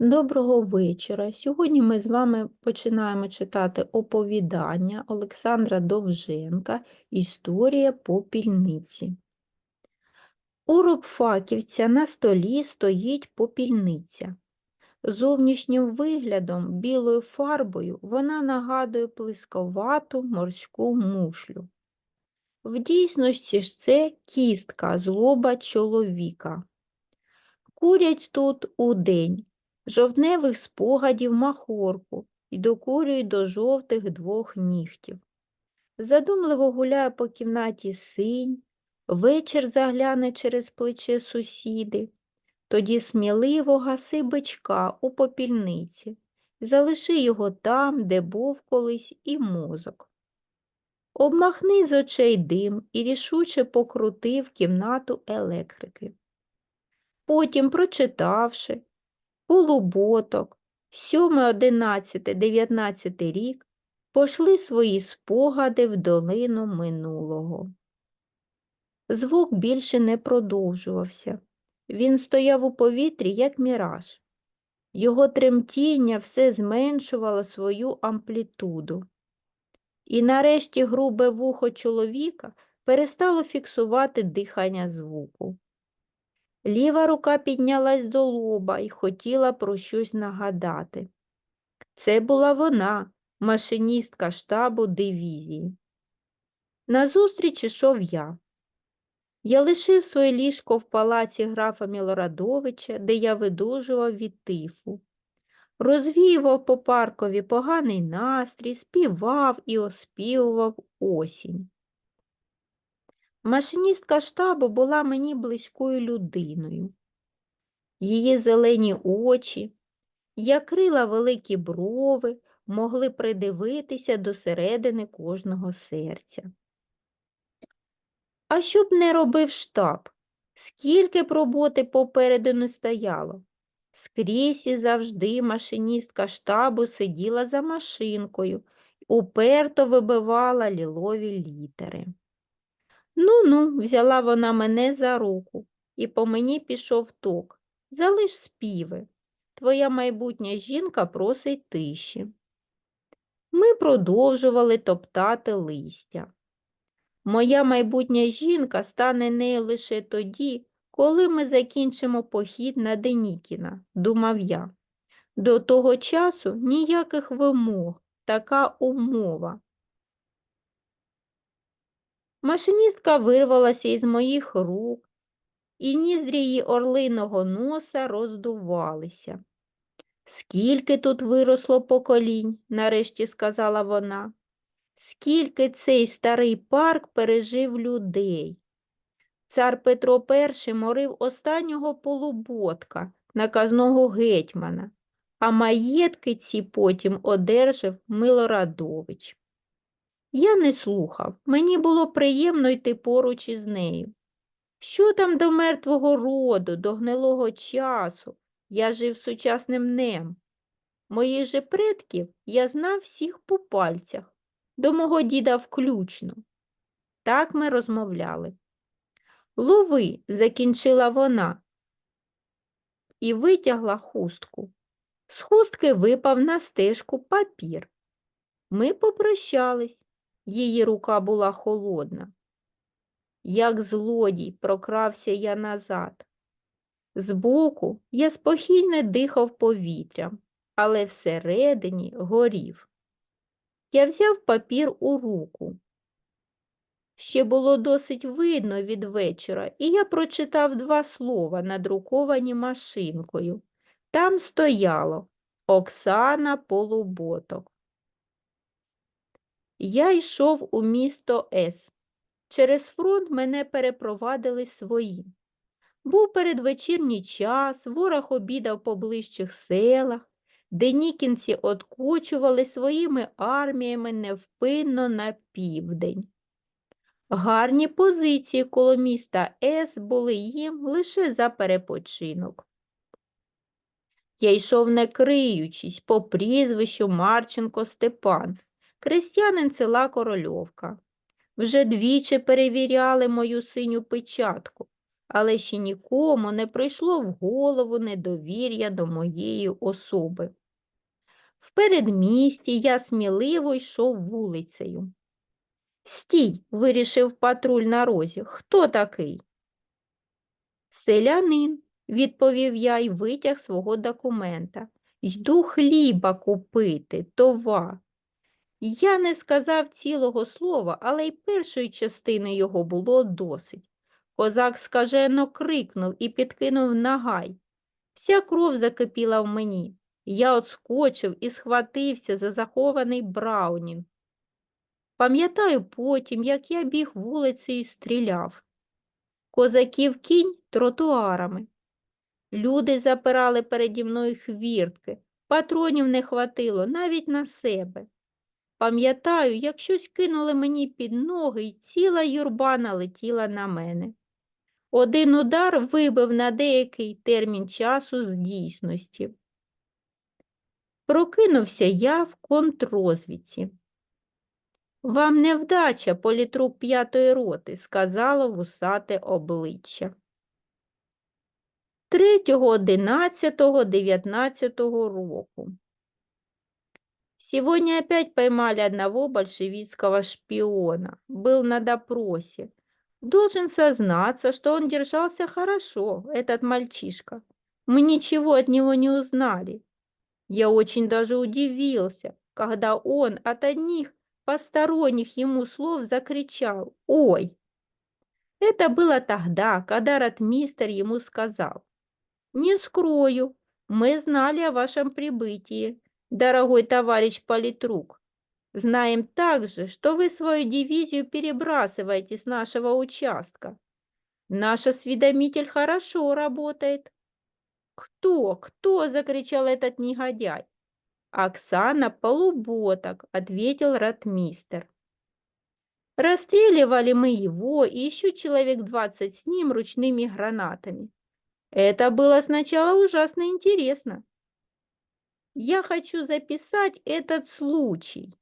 Доброго вечора. Сьогодні ми з вами починаємо читати оповідання Олександра Довженка Історія попільниці. У рубфаківця на столі стоїть попільниця. Зовнішнім виглядом білою фарбою вона нагадує плисковату морську мушлю. В дійсності ж це кістка злоба чоловіка. Курять тут удень, жовтневих спогадів махорку і докурюють до жовтих двох нігтів. Задумливо гуляє по кімнаті синь, вечір загляне через плече сусіди, тоді сміливо гаси бичка у попільниці, залиши його там, де був колись і мозок. Обмахни з очей дим і рішуче покрутив кімнату електрики. Потім, прочитавши, полуботок, 7, 11, 19 рік, пошли свої спогади в долину минулого. Звук більше не продовжувався. Він стояв у повітрі, як міраж. Його тремтіння все зменшувало свою амплітуду. І нарешті грубе вухо чоловіка перестало фіксувати дихання звуку. Ліва рука піднялась до лоба і хотіла про щось нагадати. Це була вона, машиністка штабу дивізії. Назустріч ішов я. Я лишив своє ліжко в палаці графа Мілорадовича, де я видужував від тифу. Розвіював по паркові поганий настрій, співав і оспівував осінь. Машиністка штабу була мені близькою людиною. Її зелені очі, як крила великі брови, могли придивитися до середини кожного серця. А що б не робив штаб? Скільки б роботи попереду не стояло? Скрізь і завжди машиністка штабу сиділа за машинкою, уперто вибивала лілові літери. Ну-ну, взяла вона мене за руку, і по мені пішов ток. Залиш співи. Твоя майбутня жінка просить тиші. Ми продовжували топтати листя. Моя майбутня жінка стане нею лише тоді, коли ми закінчимо похід на Денікіна, думав я. До того часу ніяких вимог, така умова. Машиністка вирвалася із моїх рук, і ніздрі її орлиного носа роздувалися. Скільки тут виросло поколінь, нарешті сказала вона. Скільки цей старий парк пережив людей. Цар Петро І морив останнього полуботка, наказного гетьмана, а маєтки ці потім одержав Милорадович. Я не слухав, мені було приємно йти поруч із нею. Що там до мертвого роду, до гнилого часу? Я жив сучасним днем. Моїх же предків я знав всіх по пальцях, до мого діда включно. Так ми розмовляли. Лови, закінчила вона і витягла хустку. З хустки випав на стежку папір. Ми попрощались. Її рука була холодна. Як злодій прокрався я назад. Збоку я спокійно дихав повітрям, але всередині горів. Я взяв папір у руку. Ще було досить видно від вечора, і я прочитав два слова, надруковані машинкою. Там стояло Оксана Полуботок. Я йшов у місто С. Через фронт мене перепровадили свої. Був передвечірній час, ворог обідав по ближчих селах, де нікінці откочували своїми арміями невпинно на південь. Гарні позиції коло міста С були їм лише за перепочинок. Я йшов не криючись по прізвищу Марченко Степан, крестянин села Корольовка. Вже двічі перевіряли мою синю печатку. але ще нікому не прийшло в голову недовір'я до моєї особи. В передмісті я сміливо йшов вулицею. Стій, вирішив патруль на розі. Хто такий? Селянин, відповів я і витяг свого документа. Йду хліба купити, товар. Я не сказав цілого слова, але й першої частини його було досить. Козак скажено крикнув і підкинув нагай. Вся кров закипіла в мені. Я отскочив і схватився за захований браунінг. Пам'ятаю потім, як я біг вулицею і стріляв. Козаків кінь тротуарами. Люди запирали переді мною хвіртки, патронів не хватило навіть на себе. Пам'ятаю, як щось кинули мені під ноги, і ціла юрба налетіла на мене. Один удар вибив на деякий термін часу з дійсності. Прокинувся я в контррозвідці. Вам невдача, політрук п'ятої роти, сказало вусате обличчя. 3.11.19 року. Сегодня опять поймали одного большевистского шпиона. Был на допросе. Должен сознаться, что он держался хорошо, этот мальчишка. Мы ничего от него не узнали. Я очень даже удивился, когда он от одних посторонних ему слов закричал «Ой!». Это было тогда, когда ратмистер ему сказал «Не скрою, мы знали о вашем прибытии, дорогой товарищ политрук. Знаем также, что вы свою дивизию перебрасываете с нашего участка. Наш осведомитель хорошо работает. Кто, кто, закричал этот негодяй. Оксана Полуботок, ответил ратмистер. Расстреливали мы его и еще человек двадцать с ним ручными гранатами. Это было сначала ужасно интересно. Я хочу записать этот случай,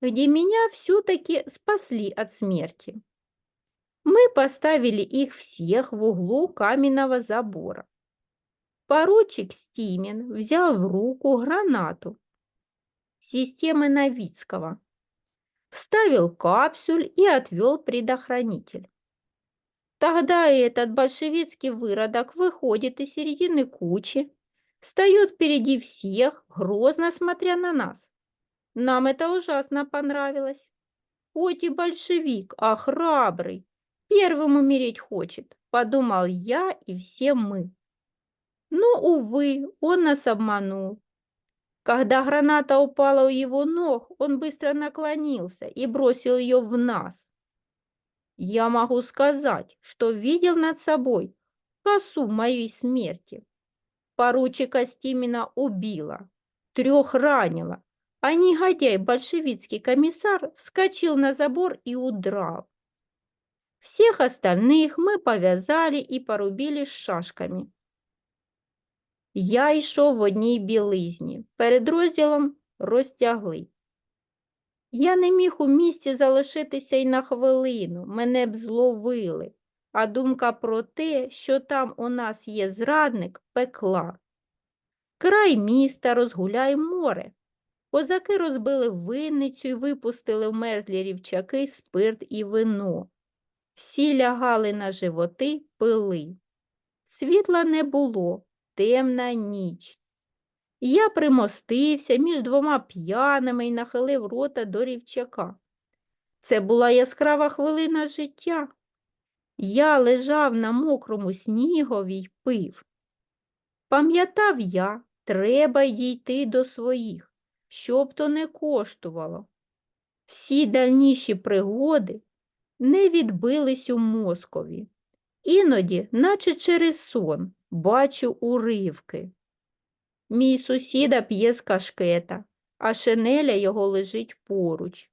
где меня все-таки спасли от смерти. Мы поставили их всех в углу каменного забора. Поручик Стимен взял в руку гранату системы Новицкого, вставил капсюль и отвел предохранитель. Тогда этот большевицкий выродок выходит из середины кучи, встает впереди всех, грозно смотря на нас. Нам это ужасно понравилось. Хоть и большевик, а храбрый, первым умереть хочет, подумал я и все мы. Но, увы, он нас обманул. Когда граната упала у его ног, он быстро наклонился и бросил ее в нас. Я могу сказать, что видел над собой косу моей смерти. Поручика Стимина убила, трех ранила, а негодяй большевицкий комиссар вскочил на забор и удрал. Всех остальных мы повязали и порубили шашками. Я йшов в одній білизні, перед розділом розтягли. Я не міг у місті залишитися й на хвилину, мене б зловили, а думка про те, що там у нас є зрадник, пекла. Край міста розгуляй море. Козаки розбили винницю і випустили в мерзлі рівчаки спирт і вино. Всі лягали на животи, пили. Світла не було, темна ніч. Я примостився між двома п'яними і нахилив рота до рівчака. Це була яскрава хвилина життя. Я лежав на мокрому снігові й пив. Пам'ятав я, треба дійти до своїх, щоб то не коштувало. Всі дальніші пригоди не відбились у мозкові. Іноді, наче через сон, бачу уривки. Мій сусіда п'є з кашкета, а шинеля його лежить поруч.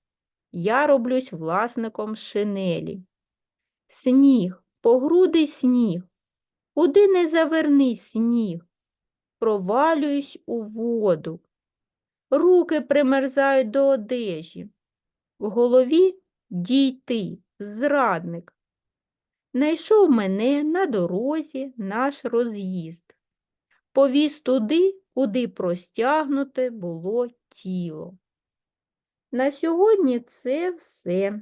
Я роблюсь власником шинелі. Сніг, погрудий сніг, куди не заверни сніг, провалююсь у воду. Руки примерзають до одежі. В голові дійти, зрадник. Найшов мене на дорозі наш роз'їзд. Повіз туди, куди простягнуте було тіло. На сьогодні це все.